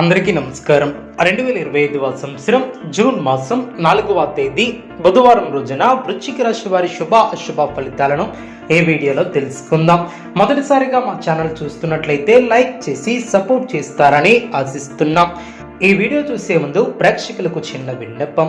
అందరికీ నమస్కారం. రెండు వేల ఇరవై ఐదవ సంవత్సరం జూన్ మాసం నాలుగవ తేదీ బుధవారం రోజున వృశ్చిక రాశి వారి శుభ అశుభ ఫలితాలను ఈ వీడియోలో తెలుసుకుందాం. మొదటిసారిగా మా ఛానల్ చూస్తున్నట్లయితే లైక్ చేసి సపోర్ట్ చేస్తారని ఆశిస్తున్నాం. ఈ వీడియో చూసే ముందు ప్రేక్షకులకు చిన్న విన్నపం.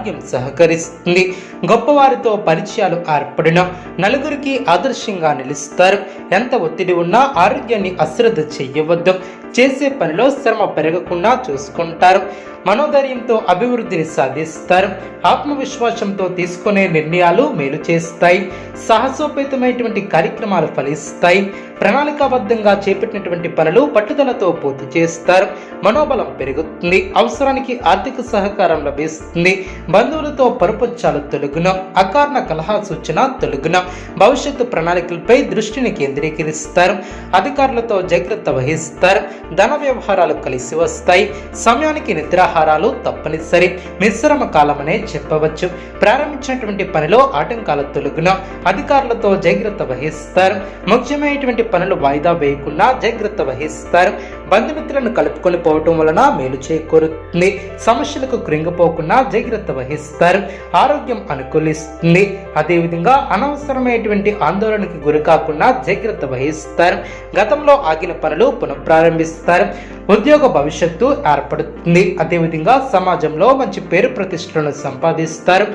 భాగ్యం సహకరిస్తుంది. గొప్పవారితో పరిచయాలు ఏర్పడిన నలుగురికి ఆదర్శంగా నిలుస్తారు. ఎంత ఒత్తిడి ఉన్నా ఆరోగ్యాన్ని అశ్రద్ధ చేయవద్దు. చేసే పనిలో శ్రమ పెరగకుండా చూసుకుంటారు. మనోధైర్యంతో అభివృద్ధిని సాధిస్తారు. ఆత్మవిశ్వాసంతో తీసుకునే నిర్ణయాలు మేలు చేస్తాయి. సాహసోపేతమైనటువంటి కార్యక్రమాలు ఫలిస్తాయి. ప్రణాళికాబద్ధంగా చేపట్టినటువంటి పనులు పట్టుదలతో పూర్తి చేస్తారు. మనోబలం పెరుగుతుంది. అవసరానికి ఆర్థిక సహకారం లభిస్తుంది. బంధువులతో పరుపుచ్చాలు తొలగున. అకారణ కలహా సూచన తొలగున. భవిష్యత్తు ప్రణాళికలపై దృష్టిని కేంద్రీకరిస్తారు. అధికారులతో జాగ్రత్త వహిస్తారు. ధన వ్యవహారాలు కలిసి వస్తాయి. సమయానికి నిద్ర నిద్రాహారాలు తప్పనిసరి. మిశ్రమ కాలమనే చెప్పవచ్చు. ప్రారంభించినటువంటి పనిలో ఆటంకాల తొలగున. అధికారులతో జాగ్రత్త వహిస్తారు. ముఖ్యమైనటువంటి పనులు వాయిదా వేయకుండా జాగ్రత్త వహిస్తారు. బంధుమిత్రులను కలుపుకొని పోవటం వలన మేలు చేకూరుతుంది. సమస్యలకు కృంగిపోకుండా జాగ్రత్త వహిస్తారు. ఆరోగ్యం అనుకూలిస్తుంది. అదేవిధంగా అనవసరమైనటువంటి ఆందోళనకి గురి కాకుండా జాగ్రత్త వహిస్తారు. గతంలో ఆగిన పనులు పునఃప్రారంభిస్తారు. ఉద్యోగ భవిష్యత్తు ఏర్పడుతుంది. అదేవిధంగా సమాజంలో మంచి పేరు ప్రతిష్టలను సంపాదిస్తారు.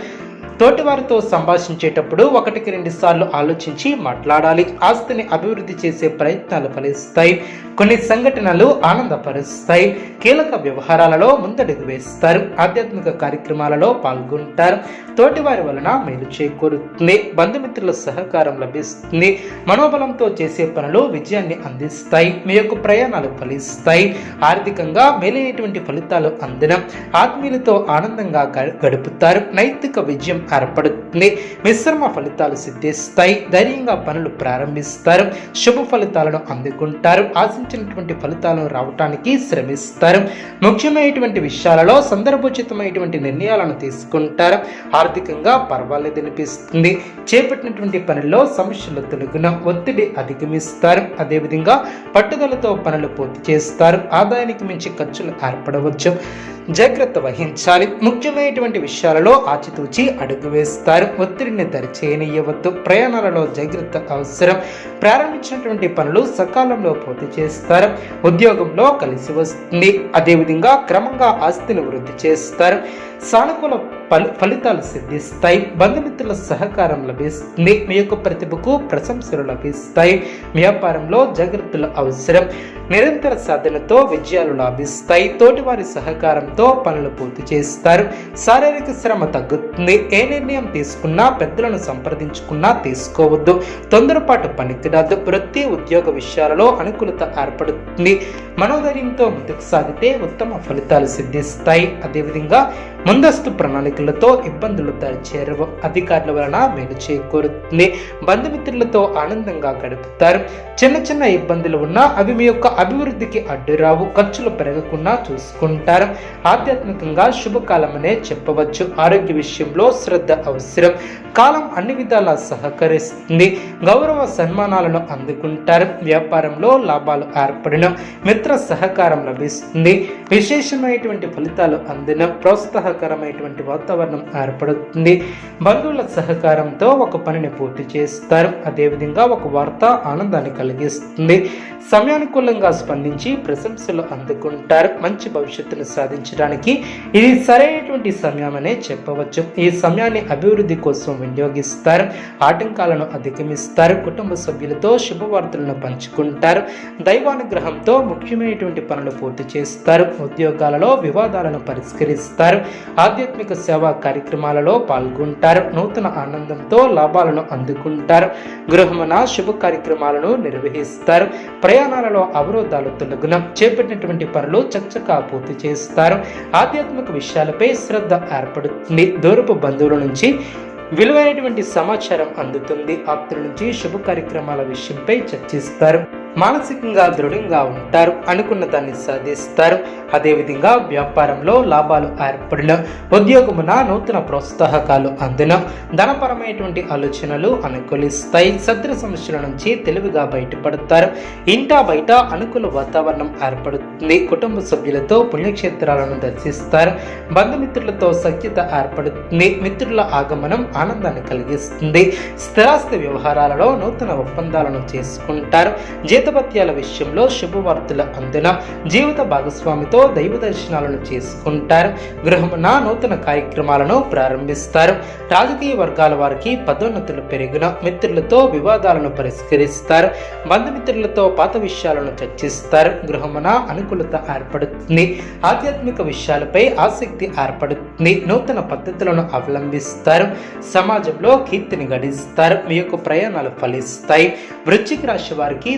తోటివారితో సంభాషించేటప్పుడు ఒకటికి రెండు సార్లు ఆలోచించి మాట్లాడాలి. ఆస్తిని అభివృద్ధి చేసే ప్రయత్నాలు ఫలిస్తాయి. కొన్ని సంఘటనలు ఆనందపరుస్తాయి. కీలక వ్యవహారాలలో ముందడుగు వేస్తారు. ఆధ్యాత్మిక కార్యక్రమాలలో పాల్గొంటారు. తోటివారి వలన మేలు చేకూరుతుంది. బంధుమిత్రుల సహకారం లభిస్తుంది. మనోబలంతో చేసే పనులు విజయాన్ని అందిస్తాయి. మీ యొక్క ప్రయాణాలు ఫలిస్తాయి. ఆర్థికంగా మేలైనటువంటి ఫలితాలు అందిన ఆత్మీయులతో ఆనందంగా గ- గడుపుతారు. నైతిక విజయం ఏర్పడుతుంది మిశ్రమ ఫలితాలు సిద్ధిస్తాయి. ధైర్యంగా పనులు ప్రారంభిస్తారు. శుభ ఫలితాలను అందుకుంటారు. ఆశించినటువంటి ఫలితాలను రావటానికి శ్రమిస్తారు. ముఖ్యమైనటువంటి విషయాలలో సందర్భోచితమైనటువంటి నిర్ణయాలను తీసుకుంటారు. ఆర్థికంగా పర్వాలేదు అనిపిస్తుంది. చేపట్టినటువంటి పనుల్లో సమస్యలు తొలగిన ఒత్తిడి అధిగమిస్తారు. అదేవిధంగా పట్టుదలతో పనులు పూర్తి చేస్తారు. ఆదాయానికి మించి ఖర్చులు ఏర్పడవచ్చు. జాగ్రత్త వహించాలి. ముఖ్యమైనటువంటి విషయాలలో ఆచితూచి అడుగు వేస్తారు. ఒత్తిడిని దరిచేయనియవద్దు ప్రయాణాలలో జాగ్రత్త అవసరం. ప్రారంభించినటువంటి పనులు సకాలంలో పూర్తి చేస్తారు. ఉద్యోగంలో కలిసి వస్తుంది. అదేవిధంగా క్రమంగా ఆస్తిని వృద్ధి చేస్తారు. సానుకూల ఫలి ఫలితాలు సిద్ధిస్తాయి. బంధుమిత్రుల సహకారం లభిస్తుంది. మీ యొక్క ప్రతిభకు ప్రశంసలు లభిస్తాయి. వ్యాపారంలో జాగ్రత్తలు అవసరం. నిరంతర సాధనతో విజయాలు లాభిస్తాయి. తోటివారి సహకారంతో పనులు పూర్తి చేస్తారు. శారీరక శ్రమ తగ్గుతుంది. ఏ నిర్ణయం తీసుకున్నా పెద్దలను సంప్రదించుకున్నా తీసుకోవద్దు. తొందరపాటు పనికిరాదు. వృత్తి ఉద్యోగ విషయాలలో అనుకూలత ఏర్పడుతుంది. మనోధైర్యంతో ముందుకు సాగితే ఉత్తమ ఫలితాలు సిద్ధిస్తాయి. అదేవిధంగా ముందస్తు ప్రణాళికలతో ఇబ్బందులు చేరవు అధికారుల వలన మేలు చేకూరుతుంది. బంధుమిత్రులతో ఆనందంగా గడుపుతారు. చిన్న చిన్న ఇబ్బందులు ఉన్నా అవి మీ యొక్క అభివృద్ధికి అడ్డురావు. ఖర్చులు పెరగకుండా చూసుకుంటారు. ఆధ్యాత్మికంగా శుభకాలమనే చెప్పవచ్చు. ఆరోగ్య విషయంలో శ్రద్ధ అవసరం. కాలం అన్ని విధాలా సహకరిస్తుంది. గౌరవ సన్మానాలను అందుకుంటారు. వ్యాపారంలో లాభాలు ఏర్పడిన మిత్ర సహకారం లభిస్తుంది. విశేషమైనటువంటి ఫలితాలు అందిన ప్రోత్సాహకరమైనటువంటి వాతావరణం ఏర్పడుతుంది. బంధువుల సహకారంతో ఒక పనిని పూర్తి చేస్తారు. అదేవిధంగా ఒక వార్త ఆనందాన్ని కలిగిస్తుంది. సమయానుకూలంగా స్పందించి ప్రశంసలు అందుకుంటారు. మంచి భవిష్యత్తును సాధించడానికి ఇది సరైనటువంటి సమయమనే చెప్పవచ్చు. ఈ సమయాన్ని అభివృద్ధి కోసం వినియోగిస్తారు. ఆటంకాలను అధిగమిస్తారు. కుటుంబ సభ్యులతో శుభవార్తలను పంచుకుంటారు. దైవానుగ్రహంతో ముఖ్య ముఖ్యమైనటువంటి పనులు పూర్తి చేస్తారు. ఉద్యోగాలలో వివాదాలను పరిష్కరిస్తారు. ఆధ్యాత్మిక సేవా కార్యక్రమాలలో పాల్గొంటారు. నూతన ఆనందంతో లాభాలను అందుకుంటారు. గృహమున శుభ కార్యక్రమాలను నిర్వహిస్తారు. ప్రయాణాలలో అవరోధాలు తొలగున చేపట్టినటువంటి పనులు చక్కగా పూర్తి చేస్తారు. ఆధ్యాత్మిక విషయాలపై శ్రద్ధ ఏర్పడుతుంది. దూరపు బంధువుల నుంచి విలువైనటువంటి సమాచారం అందుతుంది. ఆప్తుల నుంచి శుభ కార్యక్రమాల విషయంపై చర్చిస్తారు. మానసికంగా దృఢంగా ఉంటారు అనుకున్న దాన్ని సాధిస్తారు. అదేవిధంగా వ్యాపారంలో లాభాలు ఏర్పడిన ఉద్యోగమున నూతన ప్రోత్సాహకాలు అందడం ధనపరమైనటువంటి ఆలోచనలు అనుకూలిస్తాయి. శత్రు సమస్యల నుంచి తెలివిగా బయటపడతారు. ఇంటా బయట అనుకూల వాతావరణం ఏర్పడుతుంది. కుటుంబ సభ్యులతో పుణ్యక్షేత్రాలను దర్శిస్తారు. బంధుమిత్రులతో సఖ్యత ఏర్పడుతుంది. మిత్రుల ఆగమనం ఆనందాన్ని కలిగిస్తుంది. స్థిరాస్తి వ్యవహారాలలో నూతన ఒప్పందాలను చేసుకుంటారు. జీతభత్యాల విషయంలో శుభవార్తల అందున జీవిత భాగస్వామితో దైవ దర్శనాలను చేసుకుంటారు. గృహమున నూతన కార్యక్రమాలను ప్రారంభిస్తారు. రాజకీయ వర్గాల వారికి పదోన్నతులు పెరిగిన మిత్రులతో వివాదాలను పరిష్కరిస్తారు. బంధుమిత్రులతో పాత విషయాలను చర్చిస్తారు. గృహమున అనుకూలత ఏర్పడుతుంది. ఆధ్యాత్మిక విషయాలపై ఆసక్తి ఏర్పడుతుంది. నూతన పద్ధతులను అవలంబిస్తారు. సమాజంలో కీర్తిని గడిస్తారు. మీ యొక్క ప్రయాణాలు ఫలిస్తాయి. వృశ్చిక రాశి వారికి